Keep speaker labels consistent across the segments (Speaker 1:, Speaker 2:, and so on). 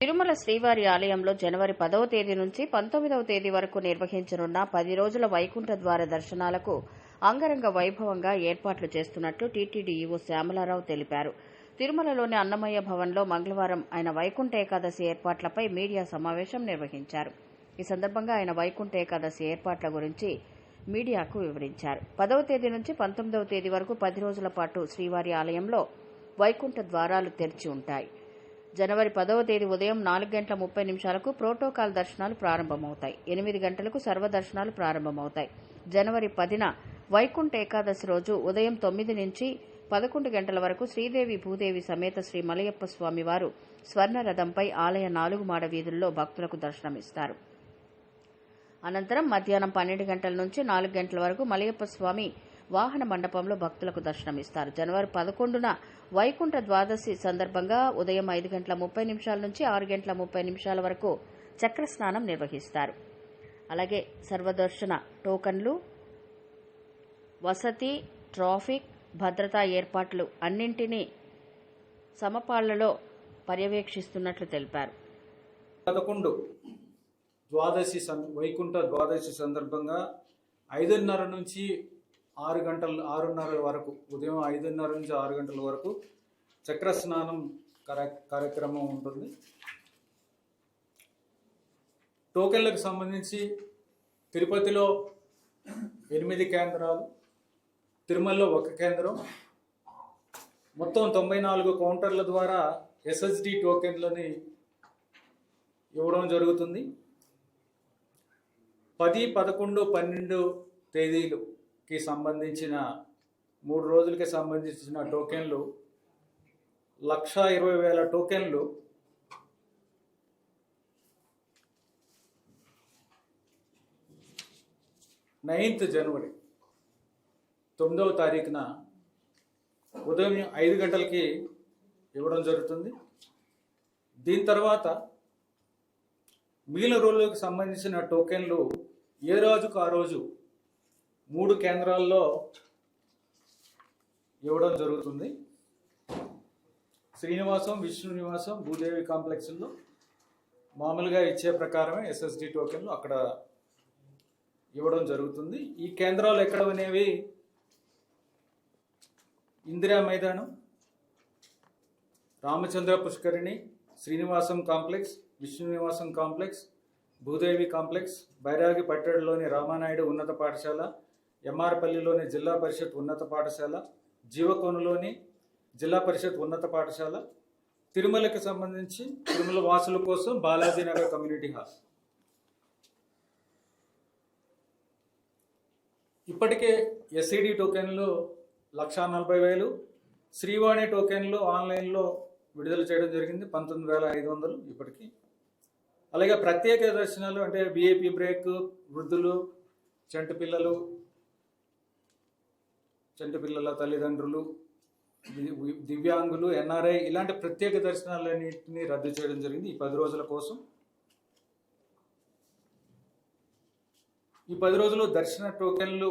Speaker 1: తిరుమల శ్రీవారి ఆలయంలో జనవరి పదవ తేదీ నుంచి పంతొమ్మిదవ తేదీ వరకు నిర్వహించనున్న పది రోజుల వైకుంఠ ద్వార దర్శనాలకు అంగరంగ వైభవంగా ఏర్పాట్లు చేస్తున్నట్లు టీటీడీ ఈవో శ్యామలారావు తెలిపారు. తిరుమలలోని అన్నమయ్య భవన్లో మంగళవారం ఆయన వైకుంఠ ఏకాదశి ఏర్పాట్లపై మీడియా సమావేశం నిర్వహించారు. ఈ సందర్భంగా ఆయన వైకుంఠ ఏకాదశి ఏర్పాట్ల గురించి మీడియాకు వివరించారు. పదవ తేదీ నుంచి పంతొమ్మిదవ తేదీ వరకు పది రోజుల పాటు శ్రీవారి ఆలయంలో వైకుంఠ ద్వారాలు తెరిచి ఉంటాయి. జనవరి పదవ తేదీ ఉదయం నాలుగు గంటల ముప్పై నిమిషాలకు ప్రోటోకాల్ దర్శనాలు ప్రారంభమవుతాయి. ఎనిమిది గంటలకు సర్వదర్శనాలు ప్రారంభమవుతాయి. జనవరి పదిన వైకుంఠ ఏకాదశి రోజు ఉదయం తొమ్మిది నుంచి పదకొండు గంటల వరకు శ్రీదేవి భూదేవి సమేత శ్రీ మలయప్ప స్వామి వారు ఆలయ నాలుగు మాడ వీధుల్లో భక్తులకు దర్శనమిస్తారు. అనంతరం మధ్యాహ్నం పన్నెండు గంటల నుంచి నాలుగు గంటల వరకు మలయప్ప స్వామి వాహన మండపంలో భక్తులకు దర్శనమిస్తారు. జనవరి పదకొండున వైకుంఠ ద్వాదశి సందర్భంగా ఉదయం ఐదు గంటల ముప్పై నిమిషాల నుంచి ఆరు గంటల ముప్పై నిమిషాల వరకు చక్ర స్నానం నిర్వహిస్తారు. అలాగే సర్వదర్శన టోకన్లు వసతి ట్రాఫిక్ భద్రతా ఏర్పాట్లు అన్నింటినీ సమపాళ్ళలో పర్యవేక్షిస్తున్నట్లు తెలిపారు.
Speaker 2: పదకొండు ద్వాదశి వైకుంఠ ద్వాదశి సందర్భంగా ఐదున్నర నుంచి ఆరు గంటల ఆరున్నర వరకు ఉదయం ఐదున్నర నుంచి ఆరు గంటల వరకు చక్ర స్నానం కార్య- కార్యక్రమం ఉంటుంది. టోకెన్లకు సంబంధించి తిరుపతిలో ఎనిమిది కేంద్రాలు తిరుమలలో ఒక కేంద్రం. మొత్తం తొంభై నాలుగు కౌంటర్ల ద్వారా ఎస్ఎస్డి టోకెన్లని ఇవ్వడం జరుగుతుంది. పది పదకొండు పన్నెండు తేదీలు కి సంబంధించిన మూడు రోజులకి సంబంధించిన టోకెన్లు లక్ష ఇరవై వేల టోకెన్లు నైన్త్ జనవరి తొమ్మిదవ తారీఖున ఉదయం ఐదు గంటలకి ఇవ్వడం జరుగుతుంది. దీని తర్వాత మిగిలిన రోజులకు సంబంధించిన టోకెన్లు ఏ రోజుకు ఆ రోజు మూడు కేంద్రాల్లో ఇవ్వడం జరుగుతుంది. శ్రీనివాసం విష్ణు నివాసం భూదేవి కాంప్లెక్స్లో మామూలుగా ఇచ్చే ప్రకారమే ఎస్ఎస్డి టోకెన్లు అక్కడ ఇవ్వడం జరుగుతుంది. ఈ కేంద్రాలు ఎక్కడ అనేవి ఇందిరా మైదానం రామచంద్ర పుష్కరిణి శ్రీనివాసం కాంప్లెక్స్ విష్ణు నివాసం కాంప్లెక్స్ భూదేవి కాంప్లెక్స్ బైరాగి పట్టణంలోని రామానాయుడు ఉన్నత పాఠశాల ఎంఆర్పల్లిలోని జిల్లా పరిషత్ ఉన్నత పాఠశాల జీవకోనలోని జిల్లా పరిషత్ ఉన్నత పాఠశాల తిరుమలకి సంబంధించి తిరుమల వాసుల కోసం బాలాజీనగర్ కమ్యూనిటీ హాల్. ఇప్పటికే ఎస్ఈడి టోకెన్లు లక్షా నలభై వేలు శ్రీవాణి టోకెన్లు ఆన్లైన్లో విడుదల చేయడం జరిగింది పంతొమ్మిది వేల ఐదు వందలు ఇప్పటికీ. అలాగే ప్రత్యేక దర్శనాలు అంటే బీఏపీ బ్రేక్ వృద్ధులు చంటి పిల్లలు చంటి పిల్లల తల్లిదండ్రులు దివ్యాంగులు ఎన్ఆర్ఐ ఇలాంటి ప్రత్యేక దర్శనాలన్నింటినీ రద్దు చేయడం జరిగింది ఈ పది రోజుల కోసం. ఈ పది రోజులు దర్శన టోకెన్లు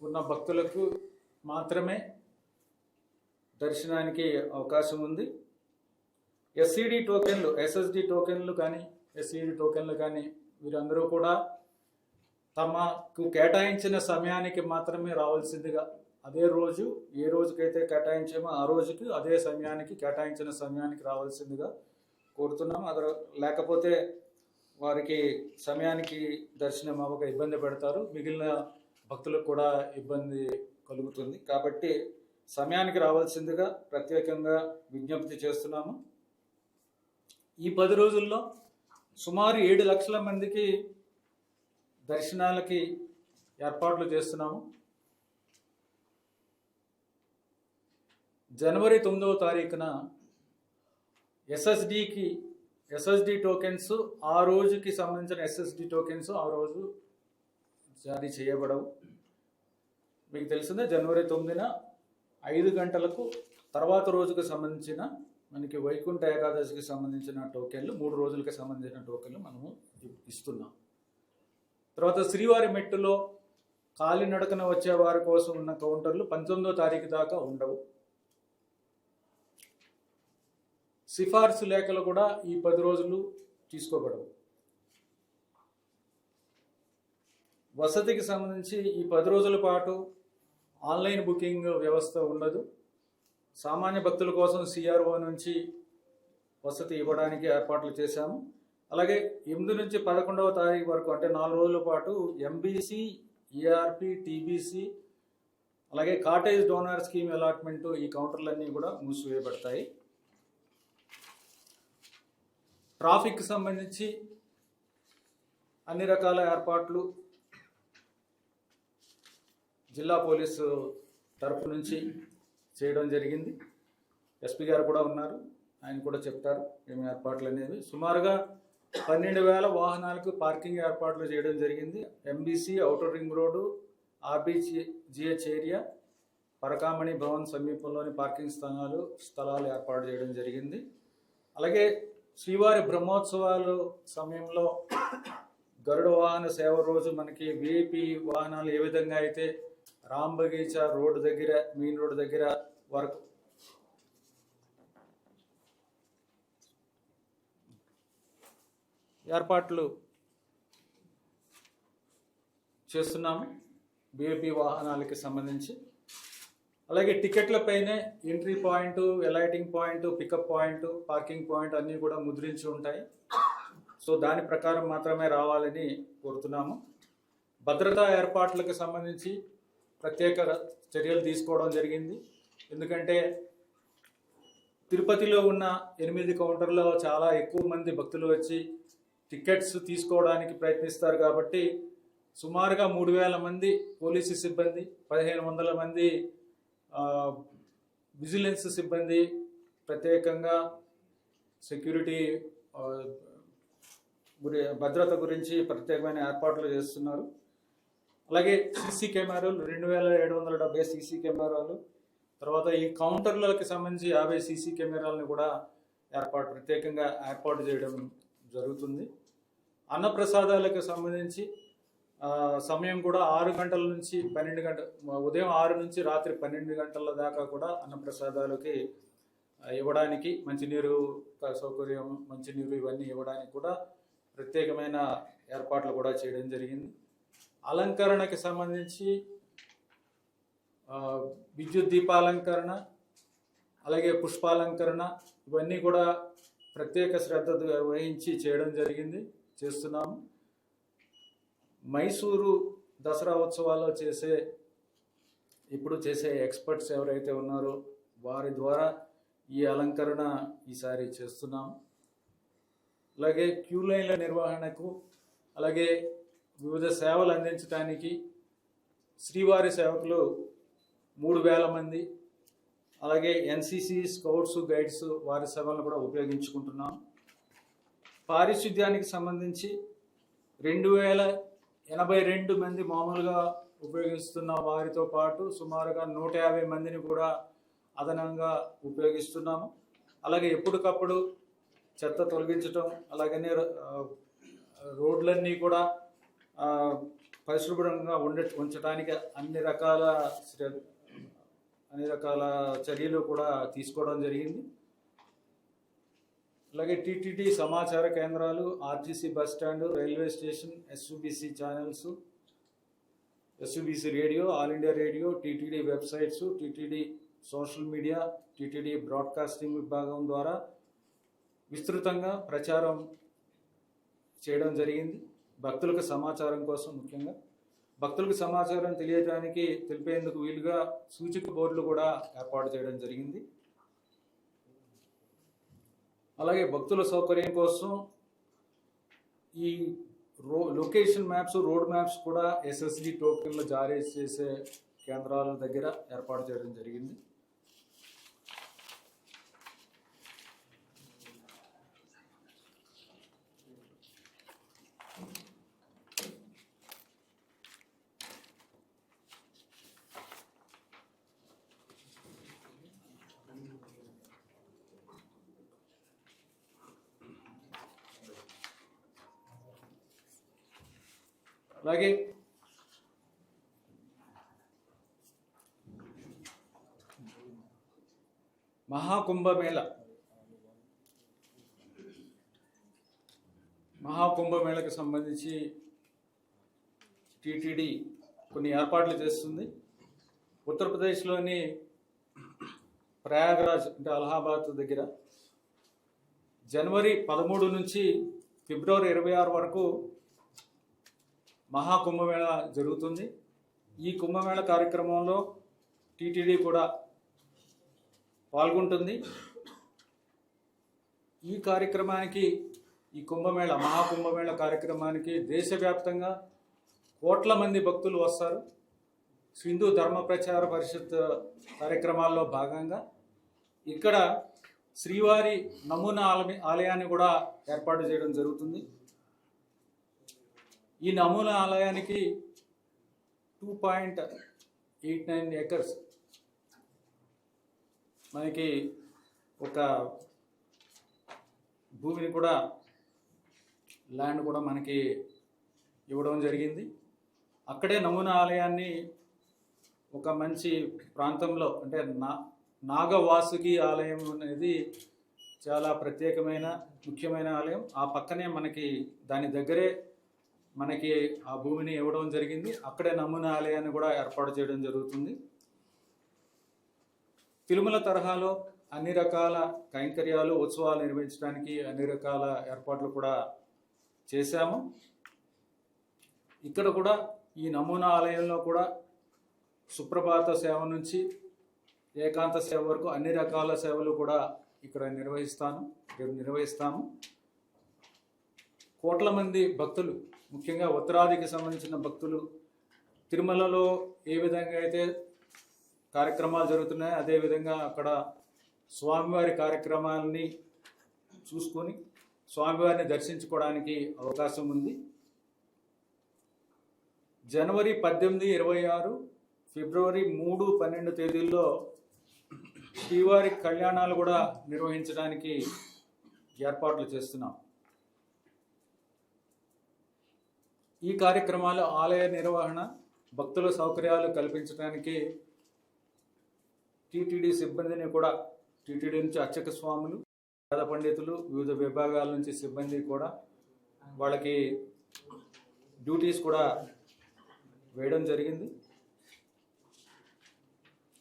Speaker 2: ఉన్న భక్తులకు మాత్రమే దర్శనానికి అవకాశం ఉంది. ఎస్సిడి టోకెన్లు ఎస్ఎస్డి టోకెన్లు కానీ ఎస్సిడి టోకెన్లు కానీ వీరందరూ కూడా తమకు కేటాయించిన సమయానికి మాత్రమే రావాల్సిందిగా అదే రోజు ఏ రోజుకైతే కేటాయించామో ఆ రోజుకి అదే సమయానికి కేటాయించిన సమయానికి రావాల్సిందిగా కోరుతున్నాం. అదర్ లేకపోతే వారికి సమయానికి దర్శనం అవ్వక ఇబ్బంది పెడతారు. మిగిలిన భక్తులకు కూడా ఇబ్బంది కలుగుతుంది. కాబట్టి సమయానికి రావాల్సిందిగా ప్రత్యేకంగా విజ్ఞప్తి చేస్తున్నాము. ఈ పది రోజుల్లో సుమారు ఏడు లక్షల మందికి దర్శనాలకి ఏర్పాట్లు చేస్తున్నాము. జనవరి తొమ్మిదవ తారీఖున ఎస్ఎస్డికి ఎస్ఎస్డి టోకెన్స్ ఆ రోజుకి సంబంధించిన ఎస్ఎస్డి టోకెన్స్ ఆ రోజు జారీ చేయబడవు. మీకు తెలిసిందే జనవరి తొమ్మిదిన ఐదు గంటలకు తర్వాత రోజుకు సంబంధించిన మనకి వైకుంఠ ఏకాదశికి సంబంధించిన టోకెన్లు మూడు రోజులకి సంబంధించిన టోకెన్లు మనము ఇస్తున్నాం. తర్వాత శ్రీవారి మెట్టులో కాలినడకన వచ్చే వారి కోసం ఉన్న కౌంటర్లు పంతొమ్మిదో తారీఖు దాకా ఉండవు. సిఫార్సు లేఖలు కూడా ఈ పది రోజులు తీసుకోబడవు. వసతికి సంబంధించి ఈ పది రోజుల పాటు ఆన్లైన్ బుకింగ్ వ్యవస్థ ఉండదు. సామాన్య భక్తుల కోసం సిఆర్ఓ నుంచి వసతి ఇవ్వడానికి ఏర్పాట్లు చేశాము. అలాగే ఎనిమిది నుంచి పదకొండవ తారీఖు వరకు అంటే నాలుగు రోజుల పాటు ఎంబీసీ ఈఆర్పి టీబీసీ అలాగే కాటేజ్ డోనర్ స్కీమ్ అలాట్మెంట్ ఈ కౌంటర్లన్నీ కూడా మూసివేయబడతాయి. ట్రాఫిక్ సంబంధించి అన్ని రకాల ఏర్పాట్లు జిల్లా పోలీసు తరపు నుంచి చేయడం జరిగింది. ఎస్పీ గారు కూడా ఉన్నారు. ఆయన కూడా చెప్తారు ఏమి ఏర్పాట్లు అనేవి. సుమారుగా పన్నెండు వేల వాహనాలకు పార్కింగ్ ఏర్పాట్లు చేయడం జరిగింది. MBC outer ring road RBG GH area Parakamani Bhavan సమీపంలోని పార్కింగ్ స్థలాలు స్థలాలు ఏర్పాటు చేయడం జరిగింది. అలాగే శ్రీవారి బ్రహ్మోత్సవాలు సమయంలో గరుడ వాహన సేవ రోజు మనకి విఐపి వాహనాలు ఏ విధంగా అయితే రామ్ బగీచా రోడ్డు దగ్గర మెయిన్ రోడ్డు దగ్గర వరకు ఏర్పాట్లు చేస్తున్నాము. బీఏపీ వాహనాలకి సంబంధించి అలాగే టికెట్లపైనే entry point alighting point pickup point parking point అన్నీ కూడా ముద్రించి ఉంటాయి. సో దాని ప్రకారం మాత్రమే రావాలని కోరుతున్నాము. భద్రతా ఏర్పాట్లకు సంబంధించి ప్రత్యేక చర్యలు తీసుకోవడం జరిగింది. ఎందుకంటే తిరుపతిలో ఉన్న ఎనిమిది కౌంటర్లో చాలా ఎక్కువ మంది భక్తులు వచ్చి టికెట్స్ తీసుకోవడానికి ప్రయత్నిస్తారు కాబట్టి సుమారుగా మూడు వేల మంది పోలీసు సిబ్బంది పదిహేను వందల మంది విజిలెన్స్ సిబ్బంది ప్రత్యేకంగా సెక్యూరిటీ గురి భద్రత గురించి ప్రత్యేకమైన ఏర్పాట్లు చేస్తున్నారు. అలాగే సీసీ కెమెరాలు రెండు వేల ఏడు వందల డెబ్బై సీసీ కెమెరాలు తర్వాత ఈ కౌంటర్లకు సంబంధించి యాభై సీసీ కెమెరాలను కూడా ఏర్పాటు ప్రత్యేకంగా ఏర్పాటు చేయడం జరుగుతుంది. అన్నప్రసాదాలకు సంబంధించి సమయం కూడా ఆరు గంటల నుంచి పన్నెండు గంటల ఉదయం ఆరు నుంచి రాత్రి పన్నెండు గంటల దాకా కూడా అన్నప్రసాదాలకి ఇవ్వడానికి మంచినీరు సౌకర్యం మంచినీరు ఇవన్నీ ఇవ్వడానికి కూడా ప్రత్యేకమైన ఏర్పాట్లు కూడా చేయడం జరిగింది. అలంకరణకి సంబంధించి విద్యుత్ దీపాలంకరణ అలాగే పుష్పాలంకరణ ఇవన్నీ కూడా ప్రత్యేక శ్రద్ధ వహించి చేయడం జరిగింది చేస్తున్నాము. మైసూరు దసరా ఉత్సవాల్లో చేసే ఇప్పుడు చేసే ఎక్స్పర్ట్స్ ఎవరైతే ఉన్నారో వారి ద్వారా ఈ అలంకరణ ఈసారి చేస్తున్నాం. అలాగే క్యూ లైన్ల నిర్వహణకు అలాగే వివిధ సేవలు అందించడానికి శ్రీవారి సేవకులు మూడు వేల మంది అలాగే ఎన్సిసి స్కౌట్స్ గైడ్స్ వారి సేవలను కూడా ఉపయోగించుకుంటున్నాం. పారిశుద్ధ్యానికి సంబంధించి రెండు వేల ఎనభై రెండు మంది మామూలుగా ఉపయోగిస్తున్న వారితో పాటు సుమారుగా నూట యాభై మందిని కూడా అదనంగా ఉపయోగిస్తున్నాము. అలాగే ఎప్పటికప్పుడు చెత్త తొలగించటం అలాగనే రోడ్లన్నీ కూడా పరిశుభ్రంగా ఉండ ఉంచడానికి అన్ని రకాల శ్ర- అన్ని రకాల చర్యలు కూడా తీసుకోవడం జరిగింది. అలాగే టీటీడీ సమాచార కేంద్రాలు RTC bus stand railway station SVBC channels SVBC radio all India radio TTD websites TTD social media TTD broadcasting విభాగం ద్వారా విస్తృతంగా ప్రచారం చేయడం జరిగింది. భక్తులకు సమాచారం కోసం ముఖ్యంగా. భక్తులకు సమాచారం తెలియడానికి తెలిపేందుకు వీలుగా సూచిక బోర్డులు కూడా ఏర్పాటు చేయడం జరిగింది. అలాగే భక్తుల సౌకర్యం కోసం ఈ రో లొకేషన్ మ్యాప్స్ రోడ్ మ్యాప్స్ కూడా ఎస్ఎస్డి టోకెన్లు జారీ చేసే కేంద్రాల దగ్గర ఏర్పాటు చేయడం జరిగింది. అలాగే మహాకుంభమేళ. మహాకుంభమేళకు సంబంధించి టీటీడీ కొన్ని ఏర్పాట్లు చేస్తుంది. ఉత్తరప్రదేశ్లోని ప్రయాగరాజ్ అంటే అలహాబాద్ దగ్గర జనవరి పదమూడు నుంచి ఫిబ్రవరి ఇరవై ఆరు వరకు మహాకుంభమేళ జరుగుతుంది. ఈ కుంభమేళ కార్యక్రమంలో టీటీడీ కూడా పాల్గొంటుంది. ఈ కార్యక్రమానికి ఈ కుంభమేళ మహాకుంభమేళ కార్యక్రమానికి దేశవ్యాప్తంగా కోట్ల మంది భక్తులు వస్తారు. హిందూ ధర్మ ప్రచార పరిషత్ కార్యక్రమాల్లో భాగంగా ఇక్కడ శ్రీవారి నమూనా ఆలమి ఆలయాన్ని కూడా ఏర్పాటు చేయడం జరుగుతుంది. ఈ నమూనా ఆలయానికి two point eight nine acres మనకి ఒక భూమిని కూడా ల్యాండ్ కూడా మనకి ఇవ్వడం జరిగింది. అక్కడే నమూనా ఆలయాన్ని ఒక మంచి ప్రాంతంలో అంటే నా నాగవాసుకి ఆలయం అనేది చాలా ప్రత్యేకమైన ముఖ్యమైన ఆలయం. ఆ పక్కనే మనకి దాని దగ్గరే మనకి ఆ భూమిని ఇవ్వడం జరిగింది. అక్కడే నమూనా ఆలయాన్ని కూడా ఏర్పాటు చేయడం జరుగుతుంది. తిరుమల తరహాలో అన్ని రకాల కైంకర్యాలు ఉత్సవాలు నిర్వహించడానికి అన్ని రకాల ఏర్పాట్లు కూడా చేశాము. ఇక్కడ కూడా ఈ నమూనా ఆలయంలో కూడా సుప్రభాత సేవ నుంచి ఏకాంత సేవ వరకు అన్ని రకాల సేవలు కూడా ఇక్కడ నిర్వహిస్తాను నిర్వహిస్తాము. కోట్ల మంది భక్తులు ముఖ్యంగా ఉత్తరాదికి సంబంధించిన భక్తులు తిరుమలలో ఏ విధంగా అయితే కార్యక్రమాలు జరుగుతున్నాయో అదేవిధంగా అక్కడ స్వామివారి కార్యక్రమాలని చూసుకొని స్వామివారిని దర్శించుకోవడానికి అవకాశం ఉంది. జనవరి పద్దెనిమిది ఇరవై ఆరు ఫిబ్రవరి మూడు పన్నెండు తేదీల్లో శ్రీవారి కళ్యాణాలు కూడా నిర్వహించడానికి ఏర్పాట్లు చేస్తున్నాం. ఈ కార్యక్రమాలు ఆలయ నిర్వహణ భక్తుల సౌకర్యాలు కల్పించడానికి టీటీడీ సిబ్బందిని కూడా టీటీడీ నుంచి అర్చక స్వాములు వేద పండితులు వివిధ విభాగాల నుంచి సిబ్బంది కూడా వాళ్ళకి డ్యూటీస్ కూడా వేయడం జరిగింది.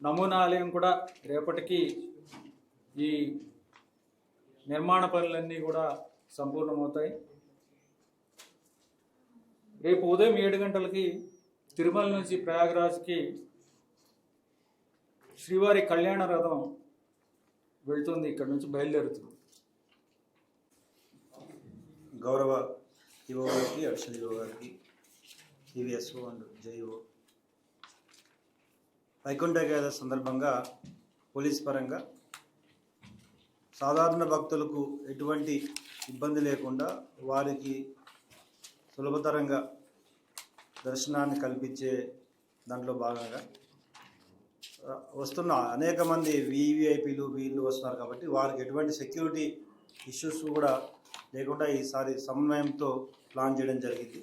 Speaker 2: నమూనా ఆలయం కూడా రేపటికి ఈ నిర్మాణ పనులన్నీ కూడా సంపూర్ణమవుతాయి. రేపు ఉదయం ఏడు గంటలకి తిరుమల నుంచి ప్రయాగరాజ్కి శ్రీవారి కళ్యాణ రథం వెళ్తుంది. ఇక్కడ నుంచి బయలుదేరుతుంది.
Speaker 3: గౌరవ ఈవో గారికి అడిషనల్ ఈఓ గారికి CVSO and JEO Vaikuntha Ekadashi సందర్భంగా పోలీస్ పరంగా సాధారణ భక్తులకు ఎటువంటి ఇబ్బంది లేకుండా వారికి సులభతరంగా దర్శనాన్ని కల్పించే దాంట్లో భాగంగా వస్తున్న అనేక మంది వివిఐపీలు వీళ్ళు వస్తున్నారు కాబట్టి వారికి ఎటువంటి సెక్యూరిటీ ఇష్యూస్ కూడా లేకుండా ఈసారి సమన్వయంతో ప్లాన్ చేయడం జరిగింది.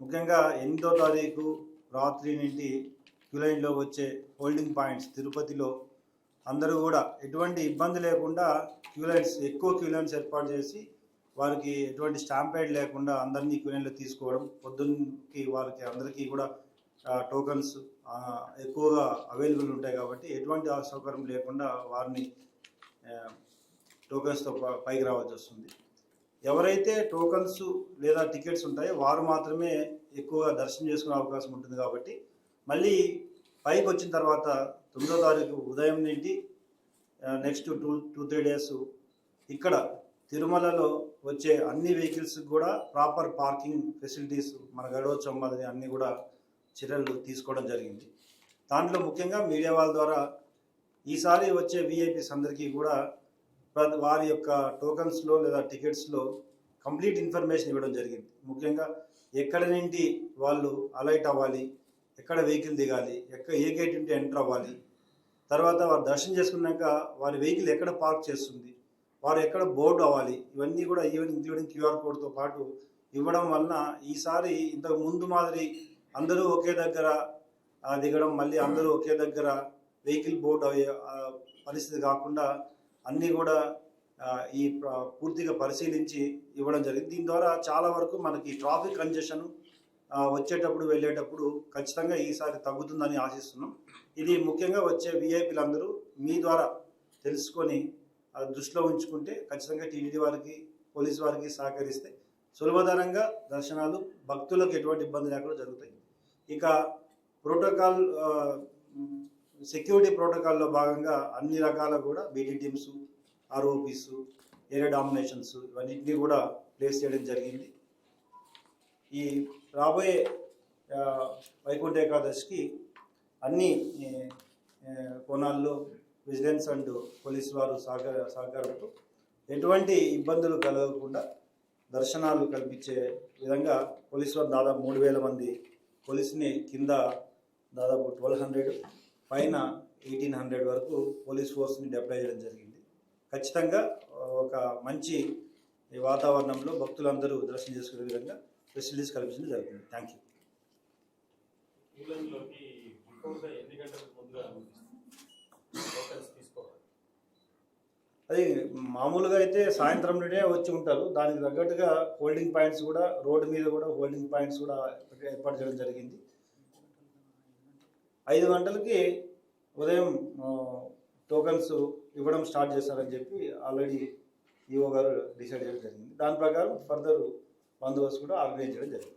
Speaker 3: ముఖ్యంగా ఎనిమిదో తారీఖు రాత్రి నుండి క్యూలైన్లో వచ్చే హోల్డింగ్ పాయింట్స్ తిరుపతిలో అందరూ కూడా ఎటువంటి ఇబ్బంది లేకుండా క్యూలైన్స్ ఎక్కువ క్యూలైన్స్ ఏర్పాటు చేసి వారికి ఎటువంటి స్టాంపేడ్ లేకుండా అందరినీ క్యూలైన్లో తీసుకోవడం పొద్దున్నకి వారికి అందరికీ కూడా టోకన్స్ ఎక్కువగా అవైలబుల్ ఉంటాయి కాబట్టి ఎటువంటి అసౌకర్యం లేకుండా వారిని టోకన్స్తో పైకి రావాల్సి వస్తుంది. ఎవరైతే టోకన్స్ లేదా టికెట్స్ ఉంటాయో వారు మాత్రమే ఎక్కువగా దర్శనం చేసుకునే అవకాశం ఉంటుంది కాబట్టి మళ్ళీ పైకి వచ్చిన తర్వాత తొమ్మిదో తారీఖు ఉదయం నుండి next two two three days ఇక్కడ తిరుమలలో వచ్చే అన్ని వెహికల్స్ కూడా ప్రాపర్ పార్కింగ్ ఫెసిలిటీస్ మన గడవ మాదిరి అన్ని కూడా చర్యలు తీసుకోవడం జరిగింది. దాంట్లో ముఖ్యంగా మీడియా వాళ్ళ ద్వారా ఈసారి వచ్చే విఐపీస్ అందరికీ కూడా ప్ర- వారి యొక్క టోకన్స్లో లేదా టికెట్స్లో కంప్లీట్ ఇన్ఫర్మేషన్ ఇవ్వడం జరిగింది. ముఖ్యంగా ఎక్కడ నుండి వాళ్ళు అలైట్ అవ్వాలి ఎక్కడ వెహికల్ దిగాలి ఎక్కడ ఏ గేట్ నుండి ఎంటర్ అవ్వాలి తర్వాత వారు దర్శనం చేసుకున్నాక వారి వెహికల్ ఎక్కడ పార్క్ చేస్తుంది వారు ఎక్కడ బోర్డు అవ్వాలి. ఇవన్నీ కూడా ఈవెన్ ఇంక్లూడింగ్ క్యూఆర్ కోడ్తో పాటు ఇవ్వడం వలన ఈసారి ఇంతకు ముందు మాదిరి అందరూ ఒకే దగ్గర దిగడం మళ్ళీ అందరూ ఒకే దగ్గర వెహికల్ బోర్డు అయ్యే పరిస్థితి కాకుండా అన్నీ కూడా ఈ పూర్తిగా పరిశీలించి ఇవ్వడం జరిగింది. దీని ద్వారా చాలా వరకు మనకి ట్రాఫిక్ కంజెషన్ వచ్చేటప్పుడు వెళ్ళేటప్పుడు ఖచ్చితంగా ఈసారి తగ్గుతుందని ఆశిస్తున్నాం. ఇది ముఖ్యంగా వచ్చే విఐపీలందరూ మీ ద్వారా తెలుసుకొని దృష్టిలో ఉంచుకుంటే ఖచ్చితంగా టీటీడీ వారికి పోలీస్ వారికి సహకరిస్తే సులభతరంగా దర్శనాలు భక్తులకు ఎటువంటి ఇబ్బంది లేకుండా జరుగుతాయి. ఇక ప్రోటోకాల్ సెక్యూరిటీ ప్రోటోకాల్లో భాగంగా అన్ని రకాల కూడా BD teams ROPs area dominations ఇవన్నింటినీ కూడా ప్లేస్ చేయడం జరిగింది. ఈ రాబోయే వైకుంఠ ఏకాదశికి అన్ని కోణాల్లో విజిలెన్స్ అండ్ పోలీస్ వారు సహకార సహకారంతో ఎటువంటి ఇబ్బందులు కలగకుండా దర్శనాలు కల్పించే విధంగా పోలీస్ వారు దాదాపు మూడు వేల మంది పోలీసుని కింద దాదాపు ట్వెల్వ్ హండ్రెడ్ పైన ఎయిటీన్ హండ్రెడ్ వరకు పోలీస్ ఫోర్స్ని డెప్లై చేయడం జరిగింది. ఖచ్చితంగా ఒక మంచి వాతావరణంలో భక్తులందరూ దర్శనం చేసుకునే విధంగా ఫెసిలిటీస్ కల్పించడం జరుగుతుంది. Thank you.
Speaker 4: తీసుకోవాలి
Speaker 3: అది మామూలుగా అయితే సాయంత్రం నుండే వచ్చి ఉంటారు. దానికి తగ్గట్టుగా హోల్డింగ్ పాయింట్స్ కూడా రోడ్డు మీద కూడా హోల్డింగ్ పాయింట్స్ కూడా ఏర్పాటు చేయడం జరిగింది. ఐదు గంటలకి ఉదయం టోకన్స్ ఇవ్వడం స్టార్ట్ చేస్తారని చెప్పి ఆల్రెడీ ఈఓ గారు డిసైడ్ చేయడం జరిగింది. దాని ప్రకారం ఫర్దర్ బందోబస్తు కూడా ఆర్గనైజ్ చేయడం జరిగింది.